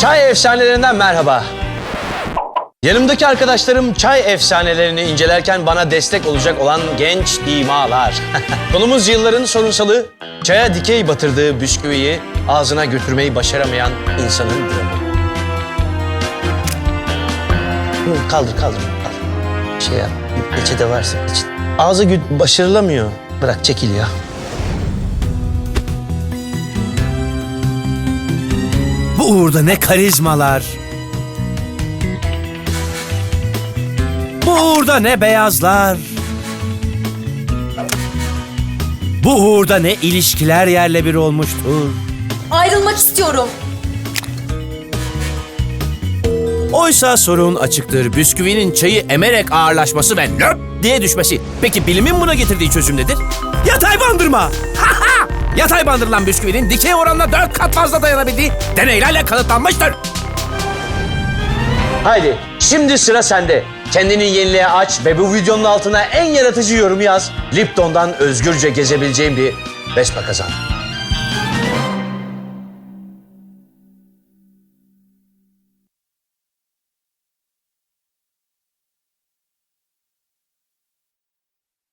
Çay efsanelerinden merhaba. Yanımdaki arkadaşlarım çay efsanelerini incelerken bana destek olacak olan genç imalar. Konumuz yılların sorunsalı, çaya dikey batırdığı bisküviyi ağzına götürmeyi başaramayan insanın dramı. Kaldır, kaldır. kaldır. Şey yap, peçete varsa peçete. Ağzı gü- başarılamıyor. Bırak çekil ya. Bu uğurda ne karizmalar. Bu uğurda ne beyazlar. Bu uğurda ne ilişkiler yerle bir olmuştur. Ayrılmak istiyorum. Oysa sorun açıktır. Bisküvinin çayı emerek ağırlaşması ve löp diye düşmesi. Peki bilimin buna getirdiği çözüm nedir? Yatay bandırma. Yatay bandırılan bisküvinin dikey oranla dört kat fazla dayanabildiği deneylerle kanıtlanmıştır. Haydi şimdi sıra sende. Kendini yeniliğe aç ve bu videonun altına en yaratıcı yorumu yaz. Lipton'dan özgürce gezebileceğin bir Vespa kazan.